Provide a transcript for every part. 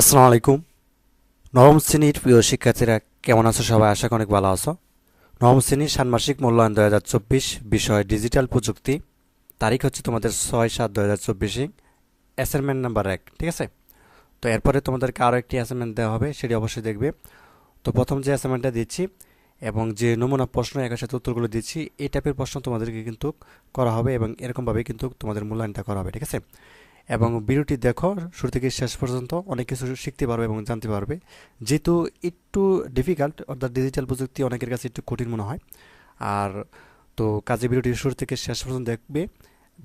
আসসালামু আলাইকুম। নবম শ্রেণির প্রিয় শিক্ষার্থীরা, কেমন আছো সবাই? আশা অনেক ভালো আছো। নবম শ্রেণির ষান্মাসিক মূল্যায়ন দু হাজার চব্বিশ বিষয় ডিজিটাল প্রযুক্তি। তারিখ হচ্ছে তোমাদের ছয় সাত দু হাজার চব্বিশে। অ্যাসাইনমেন্ট নাম্বার এক, ঠিক আছে? তো এরপরে তোমাদেরকে আরও একটি অ্যাসাইনমেন্ট দেওয়া হবে, সেটি অবশ্যই দেখবে। তো প্রথম যে অ্যাসাইনমেন্টটা দিচ্ছি এবং যে নমুনা প্রশ্ন একের সাথে উত্তরগুলো দিচ্ছি, এই টাইপের প্রশ্ন তোমাদেরকে কিন্তু করা হবে এবং এরকমভাবে কিন্তু তোমাদের মূল্যায়নটা করা হবে, ঠিক আছে? এবং ভিডিওটি দেখো, শুরু থেকে শেষ পর্যন্ত অনেক কিছু শিখতে পারবে এবং জানতে পারবে। যেহেতু একটু ডিফিকাল্ট অর্থাৎ ডিজিটাল প্রযুক্তি অনেকের কাছে একটু কঠিন মনে হয়। আর তো কাজে ভিডিওটি শুরু থেকে শেষ পর্যন্ত দেখবে,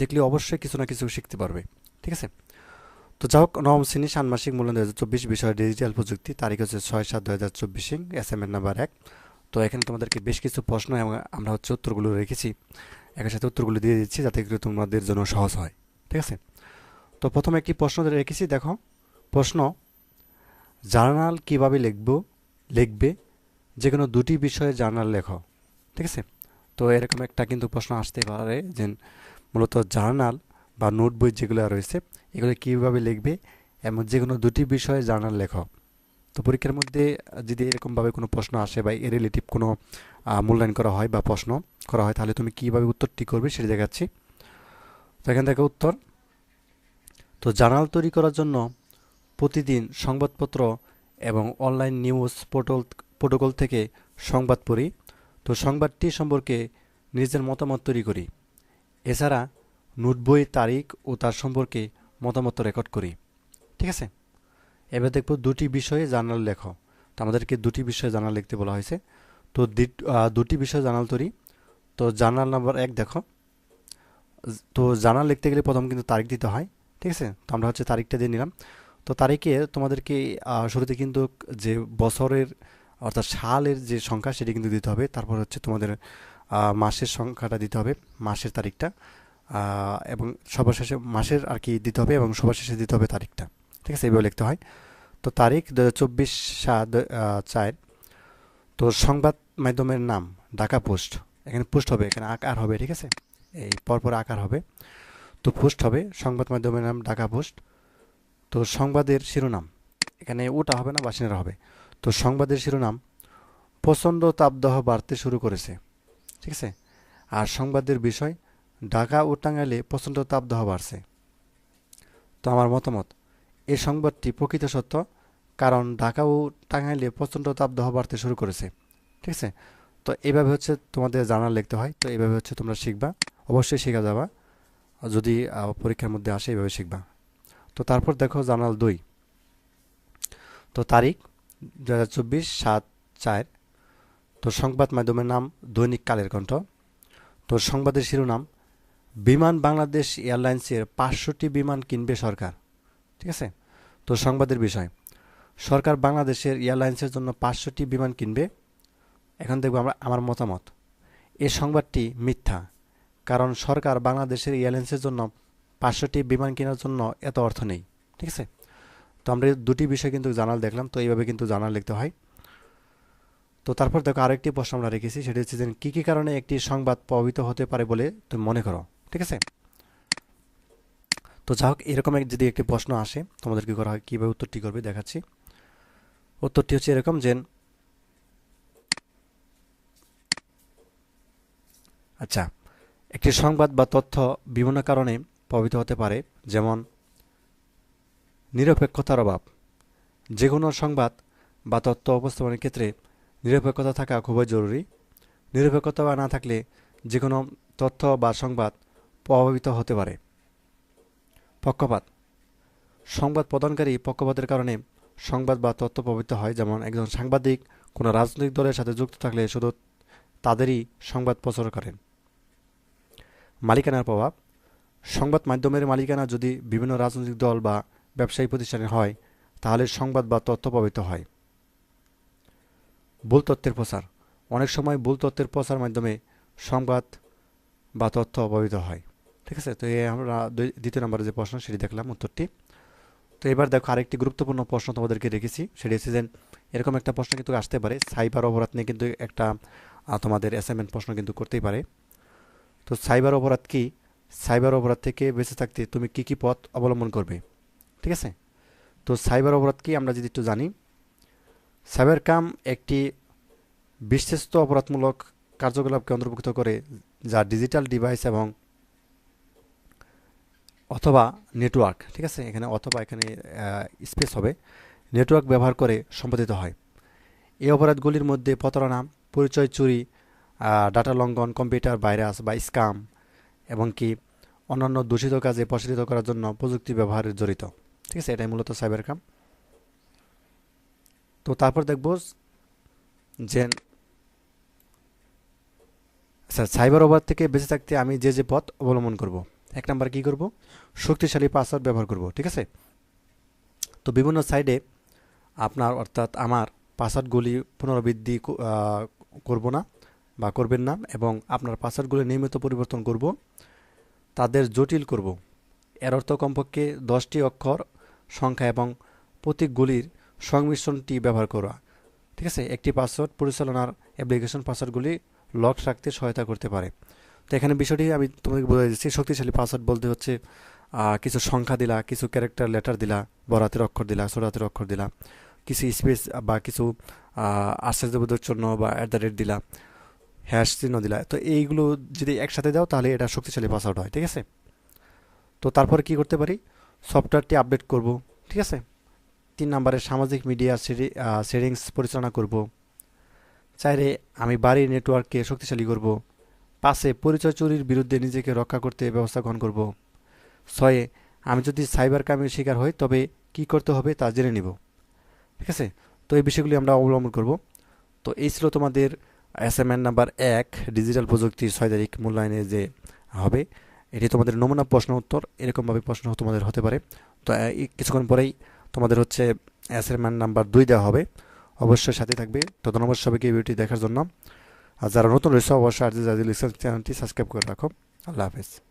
দেখলে অবশ্যই কিছু না কিছু শিখতে পারবে, ঠিক আছে? তো যাই হোক, নবম শ্রেণি ষান্মাসিক মূল্যায়ন দু হাজার চব্বিশ বিষয় ডিজিটাল প্রযুক্তি, তারিখ হচ্ছে ছয় সাত দু হাজার চব্বিশে এর নাম্বার এক। তো এখানে তোমাদেরকে বেশ কিছু প্রশ্ন এবং আমরা হচ্ছে উত্তরগুলো রেখেছি। একের সাথে উত্তরগুলো দিয়ে দিচ্ছি যাতে করে তোমাদের জন্য সহজ হয়, ঠিক আছে? তো প্রথমে একটি প্রশ্ন রেখেছি, দেখো। প্রশ্ন, জার্নাল কীভাবে লিখব, লিখবে? যে কোনো দুটি বিষয়ে জার্নাল লেখো, ঠিক আছে? তো এরকম একটা কিন্তু প্রশ্ন আসতে পারে যে মূলত জার্নাল বা নোট বই যেগুলো রয়েছে, এগুলো কীভাবে লিখবে এবং যে কোনো দুটি বিষয়ে জার্নাল লেখো। তো পরীক্ষার মধ্যে যদি এরকমভাবে কোনো প্রশ্ন আসে বা এর রিলেটিভ কোনো মূল্যায়ন করা হয় বা প্রশ্ন করা হয়, তাহলে তুমি কীভাবে উত্তরটি করবে সেটি দেখাচ্ছি। তো এখান থেকে উত্তর তো জার্নাল তৈরি করার জন্য প্রতিদিন সংবাদপত্র এবং অনলাইন নিউজ পোর্টাল প্রোটোকল থেকে সংবাদ পড়ি। তো সংবাদটি সম্পর্কে নিজের মতামত তৈরি করি। এছাড়া নোট বই, তারিখ ও তার সম্পর্কে মতামত রেকর্ড করি। ঠিক আছে? এবার দেখব দুটি বিষয়ে জার্নাল লেখো। তো আমাদেরকে দুটি বিষয়ে জার্নাল লিখতে বলা হয়েছে। তো দুটি বিষয়ে জার্নাল তৈরি। তো জার্নাল নাম্বার এক দেখো। তো জার্নাল লিখতে গেলে প্রথম কিন্তু তারিখ দিতে হয়। ঠিক আছে? তো আমরা হচ্ছে তারিখটা দিয়ে নিলাম। তো তারিখে তোমাদেরকে শুরুতে কিন্তু যে বছরের অর্থাৎ সালের যে সংখ্যা সেটি কিন্তু দিতে হবে। তারপর হচ্ছে তোমাদের মাসের সংখ্যাটা দিতে হবে, মাসের তারিখটা। এবং সবার শেষে মাসের আর কি দিতে হবে এবং সবার শেষে দিতে হবে তারিখটা। ঠিক আছে? এইভাবে লিখতে হয়। তো তারিখ দু হাজার চব্বিশ সাত চার। তো সংবাদ মাধ্যমের নাম, ঢাকা পোস্ট। এখানে পোস্ট হবে, এখানে আকার হবে, ঠিক আছে? এই পরপর আকার হবে। তো পোস্ট হবে, সংবাদ মাধ্যমের নাম ঢাকা পোস্ট তো সংবাদের শিরোনাম, এখানে ওটা হবে না বাসিনারা হবে। তো সংবাদের শিরোনাম, প্রচণ্ড তাপদাহ বাড়তে শুরু করেছে, ঠিক আছে? আর সংবাদের বিষয়, ঢাকা ও টাঙ্গাইলে প্রচণ্ড তাপদাহ বাড়ছে। তো আমার মতামত, এই সংবাদটি প্রকৃত সত্য, কারণ ঢাকা ও টাঙ্গাইলে প্রচণ্ড তাপদাহ বাড়তে শুরু করেছে, ঠিক আছে? তো এইভাবে হচ্ছে তোমাদের জানার লিখতে হয়, তো এইভাবে হচ্ছে তোমরা শিখবা, অবশ্যই শেখা যাবা। যদি পরীক্ষার মধ্যে আসে এইভাবে শিখবা। তো তারপর দেখো জানাল দুই। তো তারিখ দু হাজার চব্বিশ, সাত, চার। তো সংবাদ মাধ্যমের নাম দৈনিক কালের কণ্ঠ। তো সংবাদের শিরোনাম, বিমান বাংলাদেশ এয়ারলাইন্সের পাঁচশোটি বিমান কিনবে সরকার। ঠিক আছে? তো সংবাদের বিষয়, সরকার বাংলাদেশের এয়ারলাইন্সের জন্য পাঁচশোটি বিমান কিনবে। এখন দেখব আমরা, আমার মতামত। এই সংবাদটি মিথ্যা। কারণ সরকার বাংলাদেশের এয়ারলাইন্সের জন্য পাঁচশোটি বিমান কেনার জন্য এত অর্থ নেই, ঠিক আছে? তো আমরা দুটি বিষয় কিন্তু জানাল দেখলাম, তো এইভাবে কিন্তু জানাল লিখতে হয়। তো তারপর দেখো আরেকটি প্রশ্ন আমরা রেখেছি, সেটি হচ্ছে যে কী কী কারণে একটি সংবাদ প্রভাবিত হতে পারে বলে তুমি মনে করো, ঠিক আছে? তো যা হোক এরকম যদি একটি প্রশ্ন আসে, তোমাদের কী করা হয়, কীভাবে উত্তরটি করবে দেখাচ্ছি। উত্তরটি হচ্ছে এরকম যে আচ্ছা একটি সংবাদ বা তথ্য বিভিন্ন কারণে প্রভাবিত হতে পারে, যেমন নিরপেক্ষতার অভাব। যে কোনো সংবাদ বা তথ্য উপস্থাপনের ক্ষেত্রে নিরপেক্ষতা থাকা খুবই জরুরি। নিরপেক্ষতা না থাকলে যে কোনো তথ্য বা সংবাদ প্রভাবিত হতে পারে। পক্ষপাত। সংবাদ প্রদানকারী পক্ষপাতের কারণে সংবাদ বা তথ্য প্রভাবিত হয়, যেমন একজন সাংবাদিক কোনো রাজনৈতিক দলের সাথে যুক্ত থাকলে শুধু তাদেরই সংবাদ প্রচার করেন। মালিকানার প্রভাব। সংবাদ মাধ্যমের মালিকানা যদি বিভিন্ন রাজনৈতিক দল বা ব্যবসায়ী প্রতিষ্ঠানে হয়, তাহলে সংবাদ বা তথ্য প্রভাবিত হয়। ভুল তথ্যের প্রচার অনেক সময় ভুল তথ্যের প্রচার মাধ্যমে সংবাদ বা তথ্য প্রভাবিত হয়। ঠিক আছে? তো এই আমরা দ্বিতীয় নম্বরে যে প্রশ্ন, সেটি দেখলাম উত্তরটি। তো এবার দেখো আরেকটি গুরুত্বপূর্ণ প্রশ্ন তোমাদেরকে রেখেছি। সেটি হচ্ছে এরকম একটা প্রশ্ন কিন্তু আসতে পারে। সাইবার অপরাধ নিয়ে কিন্তু একটা তোমাদের অ্যাসাইনমেন্ট প্রশ্ন কিন্তু করতেই পারে। তো সাইবার অপরাধ কি? সাইবার অপরাধ থেকে বেঁচে থাকতে তুমি কি কি পথ অবলম্বন করবে? ঠিক আছে? তো সাইবার অপরাধ কি? আমরা যদি একটু জানি। সাইবার কাম একটি বিশ্বস্ত অপরাধমূলক কার্যকলাপকে অন্তর্ভুক্ত করে, যা ডিজিটাল ডিভাইস এবং অথবা নেটওয়ার্ক, ঠিক আছে? এখানে অথবা এখানে স্পেস হবে। নেটওয়ার্ক ব্যবহার করে সম্পাদিত হয়। এই অপরাধগুলির মধ্যে প্রতারণা, পরিচয় চুরি ডাটা লঙ্ঘন, কম্পিউটার ভাইরাস বা স্কাম, এবং কি অন্যান্য দূষিত কাজে প্রসারিত করার জন্য প্রযুক্তি ব্যবহারের জড়িত। ঠিক আছে, এটাই মূলত সাইবার ক্রাইম তো তারপর দেখব যে আচ্ছা সাইবার ওভার থেকে বেঁচে থাকতে আমি যে যে পথ অবলম্বন করব, এক নাম্বার কি করব? শক্তিশালী পাসওয়ার্ড ব্যবহার করব, ঠিক আছে? তো বিভিন্ন সাইডে আপনার, অর্থাৎ আমার পাসওয়ার্ডগুলি পুনরাবৃত্তি করব না। বা করবেন না এবং আপনার পাসওয়ার্ডগুলি নিয়মিত পরিবর্তন করব, তাদের জটিল করব। এর অর্থ কমপক্ষে দশটি অক্ষর সংখ্যা এবং প্রতীকগুলির সংমিশ্রণটি ব্যবহার করা। ঠিক আছে? একটি পাসওয়ার্ড পরিচালনার অ্যাপ্লিকেশন পাসওয়ার্ডগুলি লক রাখতে সহায়তা করতে পারে। তো এখানে বিষয়টি আমি তোমাকে বোঝা দিচ্ছি, শক্তিশালী পাসওয়ার্ড বলতে হচ্ছে কিছু সংখ্যা দিলা, কিছু ক্যারেক্টার লেটার দিলা, বড় হাতের অক্ষর দিলা হাতের অক্ষর দিলা, কিছু স্পেস বা কিছু আশ্চর্যবোধক জন্য বা অ্যাট দ্য রেট দিলা। হ্যাশ চিহ্ন দিলা তো এইগুলো যদি একসাথে দাও, তাহলে এটা শক্তিশালী পাসওয়ার্ড হয়, ঠিক আছে? তো তারপরে কি করতে পারি? সফটওয়্যারটি আপডেট করব, ঠিক আছে? তিন নম্বরে সামাজিক মিডিয়া সেটিংস পরিচালনা করব। চাইলে আমি বাড়ির নেটওয়ার্ককে শক্তিশালী করব। পাশে পরিচয় চুরির বিরুদ্ধে নিজেকে রক্ষা করতে ব্যবস্থা গ্রহণ করব। ছয়ে, আমি যদি সাইবার ক্রাইমের শিকার হই, তবে কি করতে হবে তা জেনে নিব, ঠিক আছে? তো এই বিষয়গুলি আমরা অবলম্বন করব। তো এই ছিল তোমাদের অ্যাসাইনমেন্ট নাম্বার এক, ডিজিটাল প্রযুক্তির ছয় তারিখ মূল্যায়নে যে হবে, এটি তোমাদের নমুনা প্রশ্ন উত্তর, এরকমভাবে প্রশ্ন তোমাদের হতে পারে। তো কিছুক্ষণ পরেই তোমাদের হচ্ছে অ্যাসাইনমেন্ট নাম্বার দুই দেওয়া হবে। অবশ্যই সাথে থাকবে। তো, ধন্যবাদ সবাইকে ভিডিওটি দেখার জন্য। আর যারা নতুন রয়েছে, অবশ্যই আর যে চ্যানেলটি সাবস্ক্রাইব করে রাখো। আল্লাহ হাফেজ।